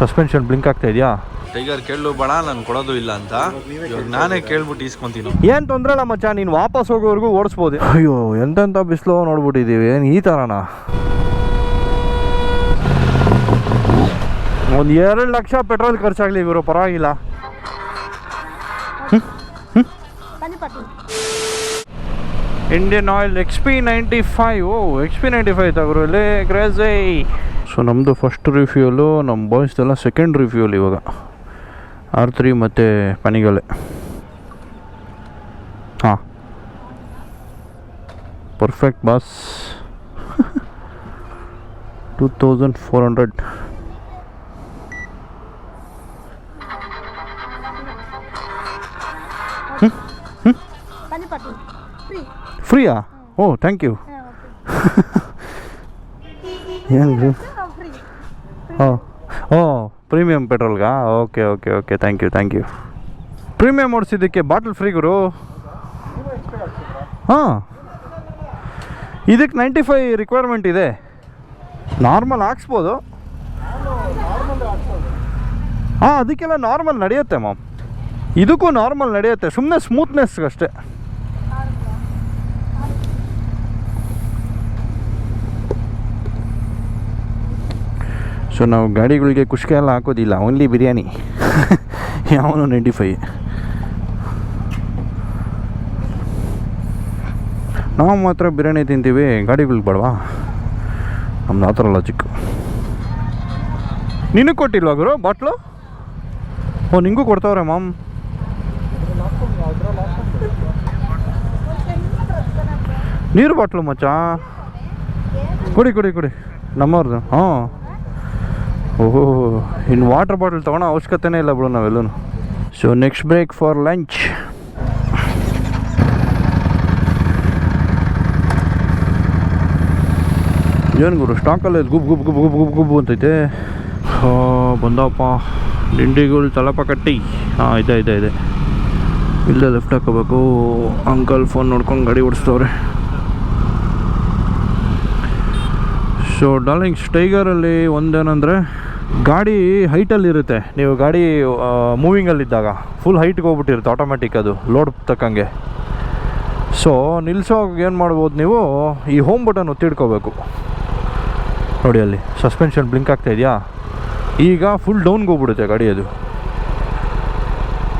Suspension blink ಆಗ್ತಾ ಇದೆಯಾ? Tiger ಕೇಳು ಬೇಡ ನಾನು ಕೊಡೋದು ಇಲ್ಲ ಅಂತ. ಇವಾಗ ನಾನೇ ಕೇಳ್ಬಿಟ್ಟು ಇಸ್ಕೊಂತೀನಿ ಏನು ತೊಂದರೆ ಇಲ್ಲ ಮಚ್ಚ ನೀನು ವಾಪಸ್ ಹೋಗೋವರೆಗೂ ಓಡಿಸ್ಬೋದು. ಅಯ್ಯೋ ಎಂತೆಂಥ ಬಿಸಿಲು ನೋಡ್ಬಿಟ್ಟಿದ್ದೀವಿ. ಏನು ಈ ಥರನಾ ಒಂದು ಎರಡು ಲಕ್ಷ ಪೆಟ್ರೋಲ್ ಖರ್ಚಾಗಲಿ ಇವರು ಪರವಾಗಿಲ್ಲ. Indian oil X P ninety five oh X P ninety five ತಗೋರು ಇಲ್ಲಿ ಕ್ರೇಜೈ ಸೊ ನಮ್ಮದು ಫಸ್ಟ್ ರಿಫ್ಯೂಲು ನಮ್ಮ ಬಾಯ್ಸ್ದೆಲ್ಲ ಸೆಕೆಂಡ್ ರಿಫ್ಯೂಲ್ ಇವಾಗ. ಆರ್ ತ್ರೀ ಮತ್ತು ಪನಿಗಲೆ ಹಾಂ. Perfect boss two thousand four hundred Panipati. Free. ಫ್ರೀಯಾ oh thank you Yeah, okay. ಏನು Free. Oh premium ಪೆಟ್ರೋಲ್ಗಾ okay okay okay thank you thank you premium ಓಡಿಸಿದ್ದಕ್ಕೆ bottle free ಗುರು. ಹಾಂ. ಇದಕ್ಕೆ ninety five requirement ಇದೆ. Normal ಹಾಕ್ಸ್ಬೋದು. ಹಾಂ, ಅದಕ್ಕೆಲ್ಲ ನಾರ್ಮಲ್ ನಡೆಯುತ್ತೆ ಮ್ಯಾಮ್ ಇದಕ್ಕೂ ನಾರ್ಮಲ್ ನಡೆಯುತ್ತೆ. ಸುಮ್ಮನೆ ಸ್ಮೂತ್ನೆಸ್ ಸೊ ನಾವು ಗಾಡಿಗಳಿಗೆ ಕುಷ್ಕೆ ಎಲ್ಲ ಹಾಕೋದಿಲ್ಲ. ಓನ್ಲಿ ಬಿರಿಯಾನಿ. ಯಾವನು ನೈಂಟಿ ಫೈ ನಾವು ಮಾತ್ರ ಬಿರಿಯಾನಿ ತಿಂತೀವಿ. ಗಾಡಿಗಳಿಗೆ ಬೇಡವಾ? ನಮ್ದು ಆ ಥರ ಲಾಜಿಕ್ ನಿನಗೆ ಕೊಟ್ಟಿಲ್ವಾ ಗುರು? ಬಾಟ್ಲು? ಓ, ನಿಂಗೂ ಕೊಡ್ತಾವ್ರೆ ಮಾಮ್. ನೀರು ಬಾಟ್ಲು ಮಚ್ಚ? ಕುಡಿ ಕುಡಿ ಕುಡಿ. ನಮ್ಮವ್ರದ್ದು ಹಾಂ ಓಹೋ ಇನ್ನು ವಾಟರ್ ಬಾಟಲ್ ತೊಗೊಳೋ ಅವಶ್ಯಕತೆನೇ ಇಲ್ಲ ಬಿಡು ನಾವೆಲ್ಲೂ so next break for lunch ಏನು ಗುರು ಸ್ಟಾಕಲ್ಲಿ ಗುಬ್ ಗುಬ್ ಗುಬ್ ಗುಬ್ ಗುಬ್ ಗುಬ್ ಅಂತೈತೆ? ಬಂದಪ್ಪ ದಿಂಡಿಗಳು ತಲಪ ಕಟ್ಟಿ. ಹಾಂ, ಇದೆ ಇದೆ ಇದೆ. ಇಲ್ಲೇ ಲೆಫ್ಟ್ ಹಾಕೋಬೇಕು. ಅಂಕಲ್ ಫೋನ್ ನೋಡ್ಕೊಂಡು ಗಾಡಿ ಓಡಿಸ್ತವ್ರೆ ಸೊ ಡಾರ್ಲಿಂಗ್ಸ್ ಟೈಗರಲ್ಲಿ ಒಂದೇನಂದರೆ ಗಾಡಿ ಹೈಟಲ್ಲಿ ಇರುತ್ತೆ ನೀವು ಗಾಡಿ ಮೂವಿಂಗಲ್ಲಿದ್ದಾಗ ಫುಲ್ ಹೈಟ್ಗೆ ಹೋಗ್ಬಿಟ್ಟಿರುತ್ತೆ ಆಟೋಮೆಟಿಕ್ ಅದು ಲೋಡ್ ತಕ್ಕಂಗೆ. ಸೊ ನಿಲ್ಸೋವಾಗ ಏನು ಮಾಡ್ಬೋದು ನೀವು, ಈ ಹೋಮ್ ಬಟನ್ ಒತ್ತಿಡ್ಕೋಬೇಕು ನೋಡಿ ಅಲ್ಲಿ ಸಸ್ಪೆನ್ಷನ್ ಬ್ಲಿಂಕ್ ಆಗ್ತಾ ಇದೆಯಾ? ಈಗ ಫುಲ್ ಡೌನ್ಗೆ ಹೋಗ್ಬಿಡುತ್ತೆ ಗಾಡಿ ಅದು.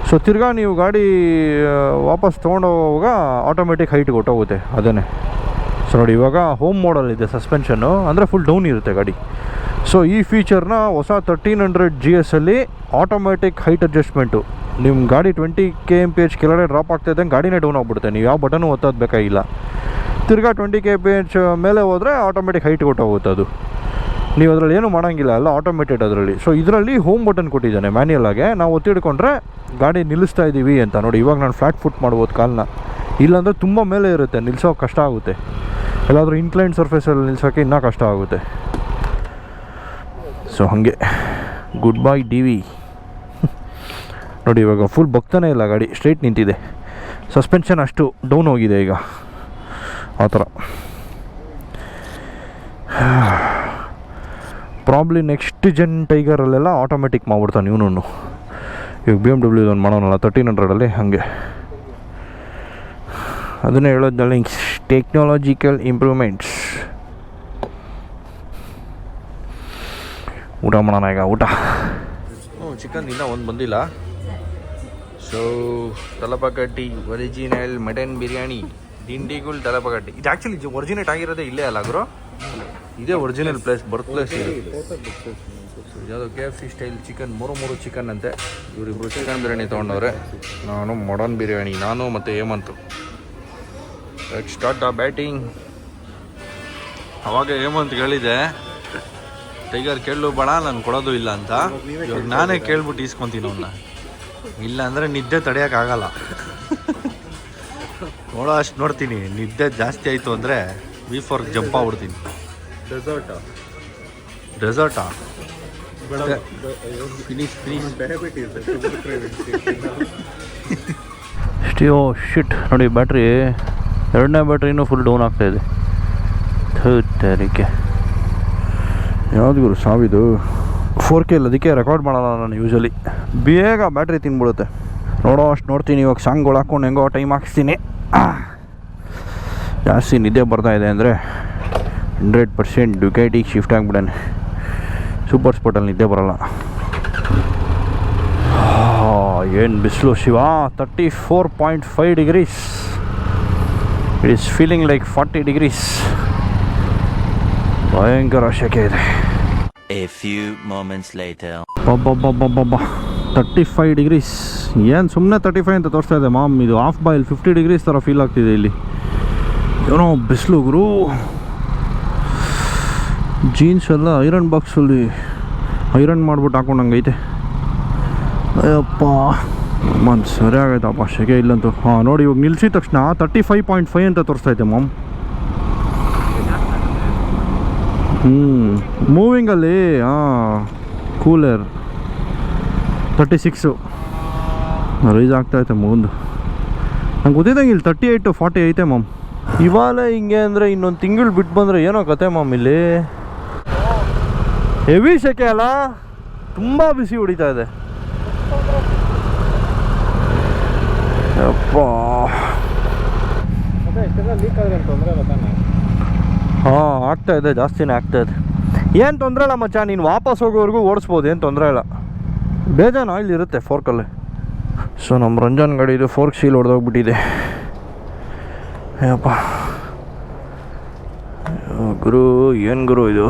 ಸೊ ತಿರ್ಗಾ ನೀವು ಗಾಡಿ ವಾಪಸ್ ತೊಗೊಂಡೋಗುವಾಗ ಆಟೋಮೆಟಿಕ್ ಹೈಟ್ಗೆ ಹೊಟ್ಟೋಗುತ್ತೆ ಅದನ್ನೇ. ಸೊ ನೋಡಿ ಇವಾಗ ಹೋಮ್ ಮಾಡಲಿದೆ ಸಸ್ಪೆನ್ಷನ್ನು ಅಂದರೆ ಫುಲ್ ಡೌನ್ ಇರುತ್ತೆ ಗಾಡಿ. ಸೊ ಈ ಫೀಚರ್ನ ಹೊಸ ತರ್ಟೀನ್ ಹಂಡ್ರೆಡ್ ಜಿ ಎಸ್ಸಲ್ಲಿ ಅಲ್ಲಿ ಆಟೋಮೆಟಿಕ್ ಹೈಟ್ ಅಡ್ಜಸ್ಟ್ಮೆಂಟು ನಿಮ್ಮ ಗಾಡಿ twenty K M P H ಕೆಳಗಡೆ ಡ್ರಾಪ್ ಆಗ್ತಾ ಇದ್ದಂಗೆ ಗಾಡಿನೇ ಡೌನ್ ಆಗಿಬಿಡುತ್ತೆ. ನೀವು ಯಾವ ಬಟನು ಒತ್ತೋದು ಬೇಕಾಗಿಲ್ಲ ತಿರ್ಗಾ ಟ್ವೆಂಟಿ ಕೆ ಪಿ ಎಚ್ ಮೇಲೆ ಹೋದರೆ ಆಟೋಮೆಟಿಕ್ ಹೈಟ್ ಕೊಟ್ಟೋಗುತ್ತೆ ಅದು. ನೀವು ಅದರಲ್ಲಿ ಏನೂ ಮಾಡೋಂಗಿಲ್ಲ, ಎಲ್ಲ ಆಟೋಮೇಟೆಡ್ ಅದರಲ್ಲಿ. ಸೊ ಇದರಲ್ಲಿ ಹೋಮ್ ಬಟನ್ ಕೊಟ್ಟಿದ್ದಾನೆ ಮ್ಯಾನ್ಯಲ್ ಆಗಿ. ನಾವು ಒತ್ತಿಡ್ಕೊಂಡ್ರೆ ಗಾಡಿ ನಿಲ್ಲಿಸ್ತಾ ಇದ್ದೀವಿ ಅಂತ ನೋಡಿ. ಇವಾಗ ನಾನು ಫ್ಲಾಟ್ ಫುಟ್ ಮಾಡ್ಬೋದು ಕಾಲನ್ನ ಇಲ್ಲಾಂದರೆ ತುಂಬ ಮೇಲೆ ಇರುತ್ತೆ, ನಿಲ್ಸೋಕೆ ಕಷ್ಟ ಆಗುತ್ತೆ. ಎಲ್ಲಾದರೂ ಇನ್ಕ್ಲೈನ್ ಸರ್ಫೇಸಲ್ಲಿ ನಿಲ್ಸೋಕೆ ಇನ್ನೂ ಕಷ್ಟ ಆಗುತ್ತೆ. ಸೊ ಹಾಗೆ ಗುಡ್ ಬಾಯ್ ಡಿ ವಿ ನೋಡಿ, ಇವಾಗ ಫುಲ್ ಬಗ್ತಾನೆ ಇಲ್ಲ ಗಾಡಿ ಸ್ಟ್ರೈಟ್ ನಿಂತಿದೆ. ಸಸ್ಪೆನ್ಷನ್ ಅಷ್ಟು ಡೌನ್ ಹೋಗಿದೆ ಈಗ. ಆ ಥರ. ಪ್ರಾಬ್ಲಿ ನೆಕ್ಸ್ಟ್ ಜನ್ ಟೈಗರಲ್ಲೆಲ್ಲ ಆಟೋಮೆಟಿಕ್ ಮಾಡ್ಬಿಡ್ತಾನೆ ಇವನು ಇವಾಗ ಬಿ ಎಂ ಡಬ್ಲ್ಯೂ ಒಂದು ಮಾಡೋನಲ್ಲ ತರ್ಟೀನ್ ಹಂಡ್ರೆಡಲ್ಲಿ ಹಾಗೆ. ಅದನ್ನೇ ಹೇಳೋದ್ನಲ್ಲಿ ಟೆಕ್ನಾಲಜಿಕಲ್ ಇಂಪ್ರೂವ್ಮೆಂಟ್ಸ್ ಊಟ ಮಾಡೋಣ ಈಗ, ಊಟ. ಹ್ಞೂ ಚಿಕನ್ ಇನ್ನೂ ಒಂದು ಬಂದಿಲ್ಲ. So Thalappakatti original mutton biryani Dindigul Thalappakatti ಇದು ಆ್ಯಕ್ಚುಲಿ ಒರಿಜಿನೇಟ್ ಆಗಿರೋದೇ ಇಲ್ಲೇ ಅಲ್ಲ ಗುರು? ಇದೇ ಒರಿಜಿನಲ್ ಪ್ಲೇಸ್ ಬರ್ತ್ ಪ್ಲೇಸ್ ಯಾವುದೋ K F C style chicken ಮೂರು ಮೂರು ಚಿಕನ್ ಅಂತೆ. ಇವರಿಬ್ರು ಚಿಕನ್ ಬಿರಿಯಾನಿ ತೊಗೊಂಡವ್ರೆ. ನಾನು ಮಾಡರ್ನ್ ಬಿರಿಯಾನಿ ನಾನು ಮತ್ತು ಹೇಮಂತು. ಸ್ಟಾರ್ಟ್ ಆ ಬ್ಯಾಟಿಂಗ್ ಅವಾಗ ಹೇಮಂತ್ ಹೇಳಿದೆ ಟೈಗರ್ ಕೇಳು ಬೇಡ ನಾನು ಕೊಡೋದು ಇಲ್ಲ ಅಂತ. ಇವಾಗ ನಾನೇ ಕೇಳ್ಬಿಟ್ಟು ಈಸ್ಕೊಂತೀನಿ ಅವನ್ನ ಇಲ್ಲ ಅಂದರೆ ನಿದ್ದೆ ತಡೆಯೋಕ್ಕಾಗಲ್ಲ ನೋಡೋ ಅಷ್ಟು ನೋಡ್ತೀನಿ ನಿದ್ದೆ ಜಾಸ್ತಿ ಆಯಿತು ಅಂದರೆ ವಿ ಫಾರ್ ಜಂಪ್ ಆಗ್ಬಿಡ್ತೀನಿ. ಡೆಸರ್ಟ್ ಡೆಸರ್ಟಾ ಫಿನಿಶ್ ಸ್ಟಿಯೋ ಶಿಟ್ ನೋಡಿ ಬ್ಯಾಟ್ರಿ ಎರಡನೇ ಬ್ಯಾಟ್ರಿನೂ ಫುಲ್ ಡೌನ್ ಆಗ್ತಾ ಇದೆ. ಥರಿಕೆ ಯಾವ್ದು ಗುರು ಸಾವಿದು. ಫೋರ್ ಕೆ ಇಲ್ಲ ಅದಕ್ಕೆ ರೆಕಾರ್ಡ್ ಮಾಡೋಲ್ಲ ನಾನು ಯೂಶಲಿ ಬೇಗ ಬ್ಯಾಟ್ರಿ ತಿನ್ಬಿಡುತ್ತೆ. ನೋಡೋ ಅಷ್ಟು ನೋಡ್ತೀನಿ, ಇವಾಗ ಸಾಂಗ್ಗಳು ಹಾಕ್ಕೊಂಡು ಹೆಂಗೋ ಟೈಮ್ ಹಾಕ್ಸ್ತೀನಿ. ಜಾಸ್ತಿ ನಿದ್ದೆ ಬರ್ತಾ ಇದೆ ಅಂದರೆ ಹಂಡ್ರೆಡ್ ಪರ್ಸೆಂಟ್ ಡುಕೇಟಿಗೆ ಶಿಫ್ಟ್ ಆಗಿಬಿಡಾನೆ. ಸೂಪರ್ ಸ್ಪಾಟಲ್ಲಿ ನಿದ್ದೆ ಬರೋಲ್ಲ. ಏನು ಬಿಸಿಲು Shiva. Thirty four point five degrees it is feeling like forty degrees ಭಯಂಕರ ಶೆಕೆ ಇದೆ. A few moments later. ಬಬ್ಬಬ್ಬಬ್ಬಬ್ಬ ತರ್ಟಿ ಫೈವ್ ಡಿಗ್ರೀಸ್ ಏನು ಸುಮ್ಮನೆ ತರ್ಟಿ ಫೈವ್ ಅಂತ ತೋರಿಸ್ತಾ ಇದೆ ಮಾಮ್ ಇದು ಆಫ್ ಬಾಯ್ಲ್ ಫಿಫ್ಟಿ ಡಿಗ್ರೀಸ್ ಥರ ಫೀಲ್ ಆಗ್ತಿದೆ ಇಲ್ಲಿ. ಏನೋ ಬಿಸಿಲು ಗುರು. ಜೀನ್ಸ್ ಎಲ್ಲ ಐರನ್ ಬಾಕ್ಸಲ್ಲಿ ಐರನ್ ಮಾಡ್ಬಿಟ್ಟು ಹಾಕೊಂಡಂಗೈತೆ. ಅಯ್ಯಪ್ಪ. ಮನ್ ಸರಿ ಆಗೈತಪ್ಪ ಶೆಕೆ ಇಲ್ಲಂತೂ. ಹಾಂ ನೋಡಿ ಇವಾಗ ನಿಲ್ಸಿದ ತಕ್ಷಣ ತರ್ಟಿ ಫೈವ್ ಪಾಯಿಂಟ್ ಫೈವ್ ಅಂತ ತೋರಿಸ್ತಾ ಇದೆ ಮಾಮ್ ಹ್ಞೂ ಮೂವಿಂಗಲ್ಲಿ ಹಾಂ ಕೂಲರ್ ತರ್ಟಿ ಸಿಕ್ಸು ರೈಸ್ ಆಗ್ತಾಯಿತ್ತೆ ಮುಂದೆ. ನಂಗೆ ಗೊತ್ತಿದ್ದಂಗೆ ಇಲ್ಲಿ ತರ್ಟಿ ಏಯ್ಟು ಫಾರ್ಟಿ ಐತೆ ಮಾಮ್. ಇವಾಗಲೇ ಹಿಂಗೆ ಅಂದರೆ ಇನ್ನೊಂದು ತಿಂಗಳು ಬಿಟ್ಟು ಬಂದರೆ ಏನೋ ಕತೆ ಮಾಮ್ ಇಲ್ಲಿ. ಹೆವಿ ಸೆಕೆ ಅಲ್ಲ, ತುಂಬ ಬಿಸಿ ಹೊಡಿತಾ ಇದೆ. ಅಪ್ಪ ಹಾಂ, ಆಗ್ತಾ ಇದೆ, ಜಾಸ್ತಿನೇ ಆಗ್ತಾ ಇದೆ. ಏನು ತೊಂದರೆ ಇಲ್ಲ ಮಚ್ಚ, ನೀನು ವಾಪಸ್ ಹೋಗೋವರೆಗೂ ಓಡಿಸ್ಬೋದು, ಏನು ತೊಂದರೆ ಇಲ್ಲ. ಬೇಜಾನ್ ಆಯಿಲ್ ಇರುತ್ತೆ ಫೋರ್ಕಲ್ಲಿ ಸೊ ನಮ್ಮ ರಂಜಾನ್ ಗಾಡಿದು ಫೋರ್ಕ್ ಶೀಲ್ ಹೊಡೆದೋಗ್ಬಿಟ್ಟಿದೆ ಏನಪ್ಪ ಗುರು, ಏನು ಗುರು ಇದು?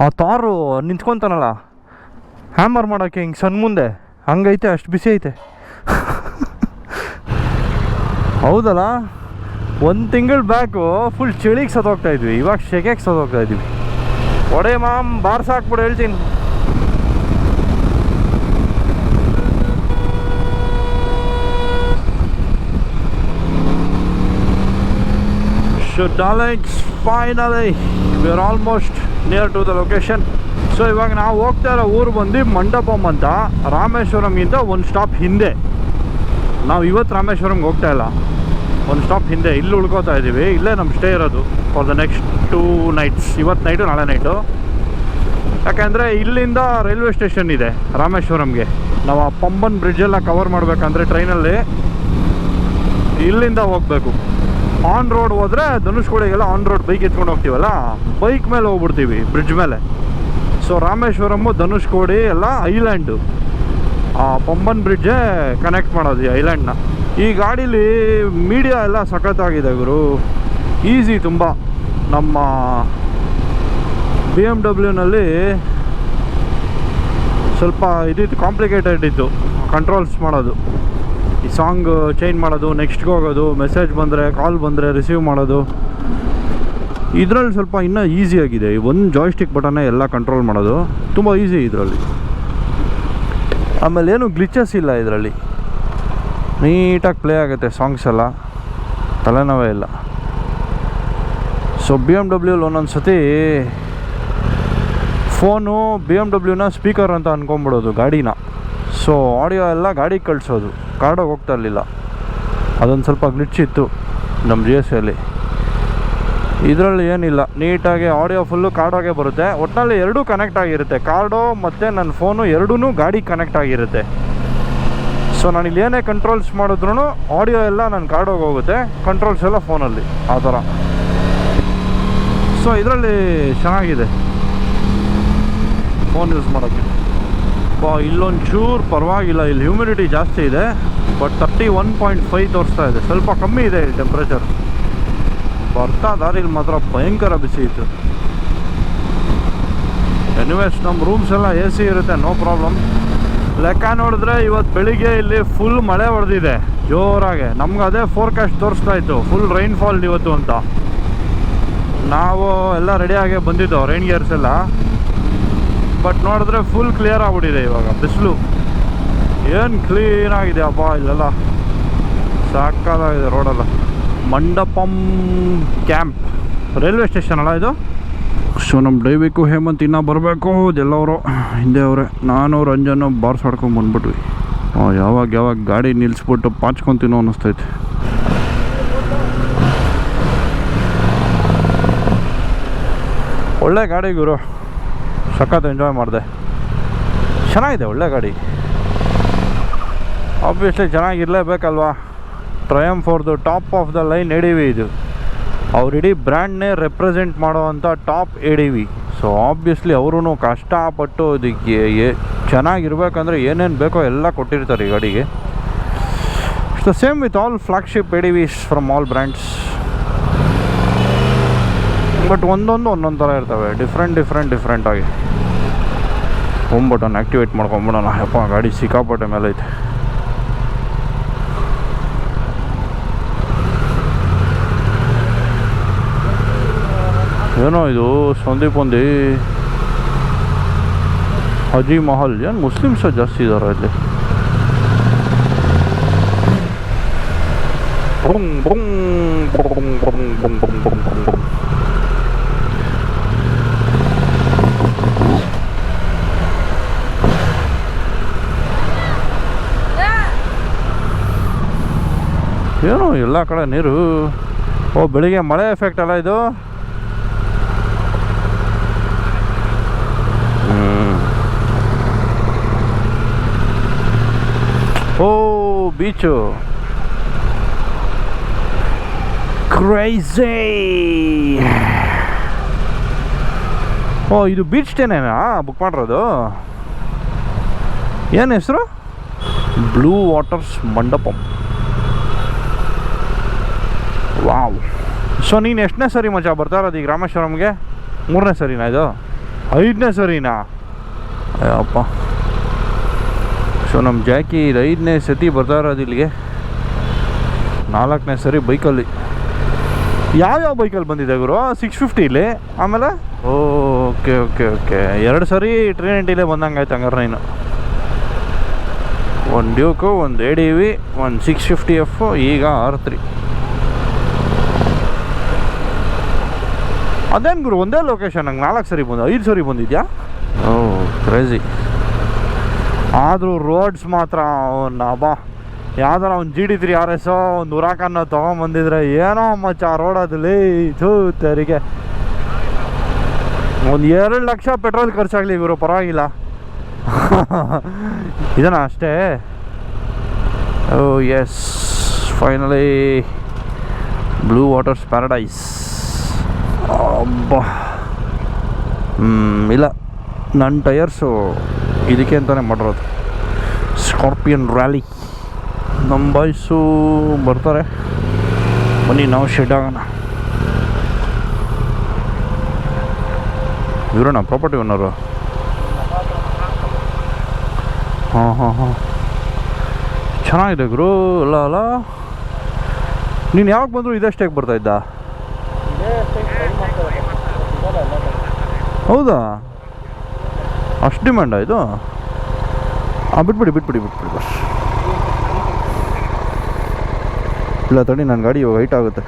ಆ ತಾರು ನಿಂತ್ಕೊತಾನಲ್ಲ. ಹ್ಯಾಮರ್ ಮಾಡೋಕ್ಕೆ ಹಿಂಗೆ ಸಣ್ಣ ಮುಂದೆ ಹಂಗೈತೆ ಅಷ್ಟು ಬಿಸಿ ಐತೆ. ಹೌದಲ್ಲ? ಒಂದು ತಿಂಗಳು ಬ್ಯಾಕು ಫುಲ್ ಚಳಿಗೆ ಸತ್ತೋಗ್ತಾ ಇದ್ವಿ. ಇವಾಗ ಶೆಕೆಗೆ ಸತ್ತೋಗ್ತಾ ಇದ್ವಿ. ಒಡೆ ಮಾಮ್ ಬಾರ್ಸ್ ಹಾಕ್ಬಿಡು ಹೇಳ್ತೀನಿ. So darlings, finally are almost near to the location so ಇವಾಗ ನಾವು ಹೋಗ್ತಾ ಇರೋ ಊರು ಬಂದು ಮಂಡಪಂ ಅಂತ ರಾಮೇಶ್ವರಂಗಿಂತ ಒಂದು ಸ್ಟಾಪ್ ಹಿಂದೆ. ನಾವು ಇವತ್ತು ರಾಮೇಶ್ವರಂಗೆ ಹೋಗ್ತಾ ಇಲ್ಲ. ಒಂದು ಸ್ಟಾಪ್ ಹಿಂದೆ. ಇಲ್ಲಿ ಉಳ್ಕೋತಾ ಇದ್ದೀವಿ. ಇಲ್ಲೇ ನಮ್ಮ ಸ್ಟೇ ಇರೋದು for the next two nights ಇವತ್ತು ನೈಟು ನಾಳೆ ನೈಟು ಯಾಕೆಂದರೆ ಇಲ್ಲಿಂದ ರೈಲ್ವೆ ಸ್ಟೇಷನ್ ಇದೆ ರಾಮೇಶ್ವರಂಗೆ. ನಾವು ಆ ಪಂಬನ್ ಬ್ರಿಡ್ಜೆಲ್ಲ ಕವರ್ ಮಾಡಬೇಕಂದ್ರೆ ಟ್ರೈನಲ್ಲಿ ಇಲ್ಲಿಂದ ಹೋಗಬೇಕು. ಆನ್ ರೋಡ್ ಹೋದರೆ ಧನುಷ್ಕೋಡಿಗೆಲ್ಲ ಆನ್ ರೋಡ್ ಬೈಕ್ ಎತ್ಕೊಂಡು ಹೋಗ್ತೀವಲ್ಲ? ಬೈಕ್ ಮೇಲೆ ಹೋಗ್ಬಿಡ್ತೀವಿ ಬ್ರಿಡ್ಜ್ ಮೇಲೆ. ಸೊ ರಾಮೇಶ್ವರಮ್ಮು ಧನುಷ್ಕೋಡಿ ಎಲ್ಲ ಐಲ್ಯಾಂಡು ಆ ಪಂಬನ್ ಬ್ರಿಡ್ಜೇ ಕನೆಕ್ಟ್ ಮಾಡೋದು ಈ ಐಲ್ಯಾಂಡ್ನ ಈ ಗಾಡೀಲಿ ಮೀಡಿಯಾ ಎಲ್ಲ ಸಖತ್ತಾಗಿದೆ ಗುರು. ಈಸಿ ತುಂಬ. ನಮ್ಮ ಬಿ ಎಂ ಡಬ್ಲ್ಯೂನಲ್ಲಿ ಸ್ವಲ್ಪ ಇದಿತ್ತು ಕಾಂಪ್ಲಿಕೇಟೆಡ್ ಇತ್ತು ಕಂಟ್ರೋಲ್ಸ್ ಮಾಡೋದು. ಈ ಸಾಂಗ್ ಚೇಂಜ್ ಮಾಡೋದು ನೆಕ್ಸ್ಟ್ಗೆ ಹೋಗೋದು ಮೆಸೇಜ್ ಬಂದರೆ ಕಾಲ್ ಬಂದರೆ ರಿಸೀವ್ ಮಾಡೋದು, ಇದರಲ್ಲಿ ಸ್ವಲ್ಪ ಇನ್ನೂ ಈಸಿಯಾಗಿದೆ ಒಂದು ಜಾಯ್ಸ್ಟಿಕ್ ಬಟನ್ನೇ ಎಲ್ಲ ಕಂಟ್ರೋಲ್ ಮಾಡೋದು. ತುಂಬ ಈಸಿ ಇದರಲ್ಲಿ. ಆಮೇಲೆ ಏನು ಗ್ಲಿಚಸ್ ಇಲ್ಲ ಇದರಲ್ಲಿ. ನೀಟಾಗಿ ಪ್ಲೇ ಆಗುತ್ತೆ ಸಾಂಗ್ಸ್ ಎಲ್ಲ. ತಲೆನೋವೇ ಇಲ್ಲ. ಸೊ ಬಿ ಎಂ ಡಬ್ಲ್ಯೂಲಿ ಒಂದೊಂದು ಸತಿ ಫೋನು ಬಿ ಎಂ ಡಬ್ಲ್ಯೂನ ಸ್ಪೀಕರ್ ಅಂತ ಅಂದ್ಕೊಂಬಿಡೋದು ಗಾಡಿನ. ಸೊ ಆಡಿಯೋ ಎಲ್ಲ ಗಾಡಿಗೆ ಕಳಿಸೋದು. ಕಾರ್ಡೋಗಿ ಹೋಗ್ತಾ ಇರಲಿಲ್ಲ. ಅದೊಂದು ಸ್ವಲ್ಪ ಗ್ಲಿಚ್ ಇತ್ತು ನಮ್ಮ ಜಿ ಎಸ್ ಅಲ್ಲಿ. ಇದರಲ್ಲಿ ಏನಿಲ್ಲ, ನೀಟಾಗಿ ಆಡಿಯೋ ಫುಲ್ಲು ಕಾರ್ಡಾಗೆ ಬರುತ್ತೆ. ಒಟ್ಟಿನಲ್ಲಿ ಎರಡೂ ಕನೆಕ್ಟ್ ಆಗಿರುತ್ತೆ. ಕಾರ್ಡು ಮತ್ತು ನನ್ನ ಫೋನು ಎರಡೂ ಗಾಡಿ ಕನೆಕ್ಟ್ ಆಗಿರುತ್ತೆ. ಸೊ ನಾನು ಇಲ್ಲಿ ಏನೇ ಕಂಟ್ರೋಲ್ಸ್ ಮಾಡಿದ್ರು ಆಡಿಯೋ ಎಲ್ಲ ನನ್ನ ಕಾರ್ಡೋಗಿ ಹೋಗುತ್ತೆ ಕಂಟ್ರೋಲ್ಸ್ ಎಲ್ಲ ಫೋನಲ್ಲಿ ಆ ಥರ. ಸೊ ಇದರಲ್ಲಿ ಚೆನ್ನಾಗಿದೆ. ಫೋನ್ ಯೂಸ್ ಮಾಡೋಕ್ಕೆ. ಬಾ ಇಲ್ಲೊಂದು ಚೂರು ಪರವಾಗಿಲ್ಲ, ಇಲ್ಲಿ ಹ್ಯೂಮಿಡಿಟಿ ಜಾಸ್ತಿ ಇದೆ but thirty one point five ತೋರಿಸ್ತಾ ಇದೆ. ಸ್ವಲ್ಪ ಕಮ್ಮಿ ಇದೆ ಇಲ್ಲಿ ಟೆಂಪ್ರೇಚರ್ ಬರ್ತಾ ದಾರಿಲಿ ಮಾತ್ರ ಭಯಂಕರ ಬಿಸಿ ಇತ್ತು. ಎನಿವೇಸ್ ನಮ್ಮ ರೂಮ್ಸ್ ಎಲ್ಲ ಎ ಸಿ ಇರುತ್ತೆ ನೋ ಪ್ರಾಬ್ಲಮ್ ಲೆಕ್ಕ ನೋಡಿದ್ರೆ ಇವತ್ತು ಬೆಳಿಗ್ಗೆ ಇಲ್ಲಿ ಫುಲ್ ಮಳೆ ಹೊಡೆದಿದೆ, ಜೋರಾಗೆ. ನಮ್ಗೆ ಅದೇ ಫೋರ್ಕಾಸ್ಟ್ ತೋರಿಸ್ತಾ ಇತ್ತು ಫುಲ್ ರೈನ್ಫಾಲ್ ಇವತ್ತು ಅಂತ. ನಾವು ಎಲ್ಲ ರೆಡಿಯಾಗೆ ಬಂದಿದ್ದೋ ರೈನ್ ಗೇರ್ಸ್ ಎಲ್ಲ. ಬಟ್ ನೋಡಿದ್ರೆ ಫುಲ್ ಕ್ಲಿಯರ್ ಆಗ್ಬಿಟ್ಟಿದೆ ಇವಾಗ. ಬಿಸಿಲು. ಏನು ಕ್ಲೀನ್ ಆಗಿದೆ ಅಪ್ಪ ಇಲ್ಲೆಲ್ಲ. ಸಾಕಾಗಿದೆ ರೋಡೆಲ್ಲ ಮಂಡಪಂ ಕ್ಯಾಂಪ್ ರೈಲ್ವೆ ಸ್ಟೇಷನ್ ಅಲ್ಲ ಇದು? ಸೊ ನಮ್ಮ ಡೈವಿಕು ಹೇಮಂತ್ ಇನ್ನೂ ಬರಬೇಕು. ಎಲ್ಲವರು ಹಿಂದೆ ಅವರೇ. ನಾನು ರಂಜನ್ನು ಬಾರ್ಸ್ ಬಂದ್ಬಿಟ್ವಿ. ಹಾಂ ಯಾವಾಗ ಯಾವಾಗ ಗಾಡಿ ನಿಲ್ಲಿಸ್ಬಿಟ್ಟು ಪಾಚ್ಕೊತೀನೋ ಅನ್ನಿಸ್ತೈತೆ ಒಳ್ಳೆ ಗಾಡಿ ಗುರು. ಸಖತ್ ಎಂಜಾಯ್ ಮಾಡಿದೆ. ಚೆನ್ನಾಗಿದೆ ಒಳ್ಳೆ ಗಾಡಿ. ಆಬ್ವಿಯಸ್ಲಿ ಚೆನ್ನಾಗಿರಲೇಬೇಕಲ್ವಾ? ಟ್ರಯಮ್ ಫೋರ್ದು top of the line A D V ಇದು. ಅವರಿಡೀ ಬ್ರ್ಯಾಂಡ್ನೇ ರೆಪ್ರೆಸೆಂಟ್ ಮಾಡೋವಂಥ top A D V so obviously ಅವರು ಕಷ್ಟಪಟ್ಟು ಇದಕ್ಕೆ ಚೆನ್ನಾಗಿರ್ಬೇಕಂದ್ರೆ ಏನೇನು ಬೇಕೋ ಎಲ್ಲ ಕೊಟ್ಟಿರ್ತಾರೆ ಈ ಗಾಡಿಗೆ. The same with all flagship A D Vs from all brands but ಒಂದೊಂದು ಒಂದೊಂದು ಥರ ಇರ್ತವೆ. ಡಿಫ್ರೆಂಟ್ ಡಿಫ್ರೆಂಟ್ ಡಿಫ್ರೆಂಟ್ ಆಗಿ. ಹೋಮ್ ಬಟನ್ ಆ್ಯಕ್ಟಿವೇಟ್ ಮಾಡ್ಕೊಂಬಿಡೋಣ. ಯಪ್ಪ ಗಾಡಿ ಸಿಕ್ಕಾಪಟ್ಟೆ ಮೇಲೆ ಐತೆ ಏನೋ ಇದು ಸಂದೀಪ್ ಒಂದಿ. ಹಜಿ ಮಹಲ್. ಏನು ಮುಸ್ಲಿಮ್ಸ ಜಾಸ್ತಿ ಇದ್ದಾರೆ ಇಲ್ಲಿ? ಬುಂಗ್ ಬುಂಗ್ ಬುಂಗ್ ಬುಂಗ್ ಬುಂಗ್ ಬುಂಗ್ ಬುಂಗ್ ಬುಮ್, ಏನು ಎಲ್ಲ ಕಡೆ ನೀರು? ಓ, ಬೆಳಿಗ್ಗೆ ಮಳೆ ಎಫೆಕ್ಟ್ ಅಲ್ಲ ಇದು. ಓ, ಬೀಚು. ಕ್ರೈಸೇ ಓ, ಇದು ಬೀಚ್ ಟೇನೇನಾ ಬುಕ್ ಮಾಡಿರೋದು? ಏನು ಹೆಸರು? Blue Waters Mandapam wow. So ನೀನು ಎಷ್ಟನೇ ಸರಿ ಮಜಾ ಬರ್ತಾ ಇರೋದು ಈಗ ರಾಮೇಶ್ವರಂಗೆ ಮೂರನೇ ಸರಿನಾ ಇದು? ಐದನೇ ಸರಿನಾ? ಅಯ್ಯಪ್ಪ. ಸೊ ನಮ್ಮ ಜಾಕಿ ಇದು ಐದನೇ ಸತಿ ಬರ್ತಾ ಇರೋದು ಇಲ್ಲಿಗೆ. ನಾಲ್ಕನೇ ಸರಿ ಬೈಕಲ್ಲಿ. ಯಾವ್ಯಾವ ಬೈಕಲ್ಲಿ ಬಂದಿದೆ ಗುರು? ಸಿಕ್ಸ್ ಫಿಫ್ಟಿಲಿ ಆಮೇಲೆ? Okay okay okay. ಎರಡು ಸರಿ ಟ್ರಿನಿಟಿಲೇ ಬಂದಂಗೆ ಆಯ್ತು ಹಂಗಾರೆ ನೀನು. ಒಂದು ಡ್ಯೂಕು ಒಂದು ಎ ಡಿ ವಿ ಒಂದು ಸಿಕ್ಸ್ ಫಿಫ್ಟಿ ಎಫ್ ಈಗ ಆರ್ ತ್ರೀ ಅದೇನು ಗುರು ಒಂದೇ ಲೊಕೇಶನ್ ನಂಗೆ ನಾಲ್ಕು ಸರಿ ಬಂದು ಐದು ಸರಿ ಬಂದಿದ್ಯಾ? ಓ ಕ್ರೇಜಿ ಆದರೂ ರೋಡ್ಸ್ ಮಾತ್ರ ಬಾ ಯಾವ್ದಾರ ಒಂದು G D three R S ಒಂದು ಉರಾಕನ್ನ ತೊಗೊಂಬಂದಿದ್ರೆ ಏನೋ ಮಚ್ಚ ಆ ರೋಡಲ್ಲಿ ಥೂ ತೆರಿಗೆ. ಒಂದು ಎರಡು ಲಕ್ಷ ಪೆಟ್ರೋಲ್ ಖರ್ಚಾಗಲಿ ಇವರು ಪರವಾಗಿಲ್ಲ. ಇದನ್ನ ಅಷ್ಟೇ? ಓ yes finally Blue Waters Paradise ಅಬ್ಬಾ. ಇಲ್ಲ. ನನ್ನ ಟಯರ್ಸು ಇದಕ್ಕೆ ಅಂತಲೇ ಮಾಡಿರೋದು. Scorpion rally. ನಮ್ಮ ಬಾಯ್ಸು ಬರ್ತಾರೆ. ಬನ್ನಿ, ನಾವು ಶೆಡ್ ಆಗೋಣ. ಇವರಣ್ಣ ಪ್ರಾಪರ್ಟಿ ಓನರು ಹಾಂ ಹಾಂ ಹಾಂ. ಚೆನ್ನಾಗಿದೆ ಗುರು ಅಲ್ಲ ಅಲ್ಲ ನೀನು ಯಾವಾಗ ಬಂದರೂ ಇದಷ್ಟೇ ಬರ್ತಾ ಇದ್ದ? ಹೌದಾ? ಅಷ್ಟು ಡಿಮ್ಯಾಂಡಾ ಇದು? ಬಿಟ್ಬಿಡಿ ಬಿಟ್ಬಿಡಿ ಬಿಟ್ಬಿಡಿ ಬಸ್. ಇಲ್ಲ ತಡಿ ನನ್ನ ಗಾಡಿ ಇವಾಗ ಹೈಟ್ ಆಗುತ್ತೆ.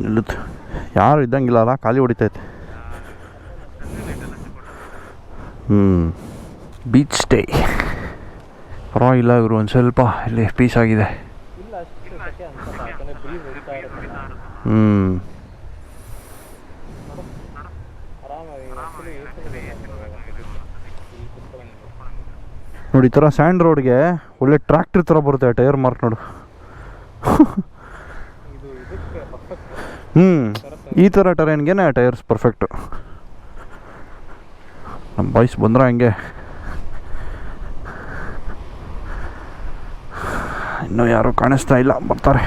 ನಿಲ್ಲುತ್ತೆ ಯಾರು ಇದ್ದಂಗಿಲ್ಲ ಖಾಲಿ ಹೊಡಿತೈತೆ. ಹ್ಞೂ ಬೀಚ್ ಸ್ಟೇ ಪರವಾಗಿಲ್ಲ ಇವರು ಒಂದು ಸ್ವಲ್ಪ ಇಲ್ಲಿ ಪೀಸ್ ಆಗಿದೆ. ಹ್ಞೂ ನೋಡಿ, ಈ ಥರ ಸ್ಯಾಂಡ್ ರೋಡ್ಗೆ ಒಳ್ಳೆ ಟ್ರ್ಯಾಕ್ಟ್ರ್ ಥರ ಬರುತ್ತೆ ಟೈರ್ ಮಾರ್ಕ್ ನೋಡು. ಹ್ಞೂ ಈ ಥರ ಟರೇನ್ಗೆ ಟೈರ್ಸ್ ಪರ್ಫೆಕ್ಟು ನಮ್ಮ ಬಾಯ್ಸ್ ಬಂದ್ರೆ ಹಂಗೆ. ಇನ್ನೂ ಯಾರೂ ಕಾಣಿಸ್ತಾ ಇಲ್ಲ, ಬರ್ತಾರೆ.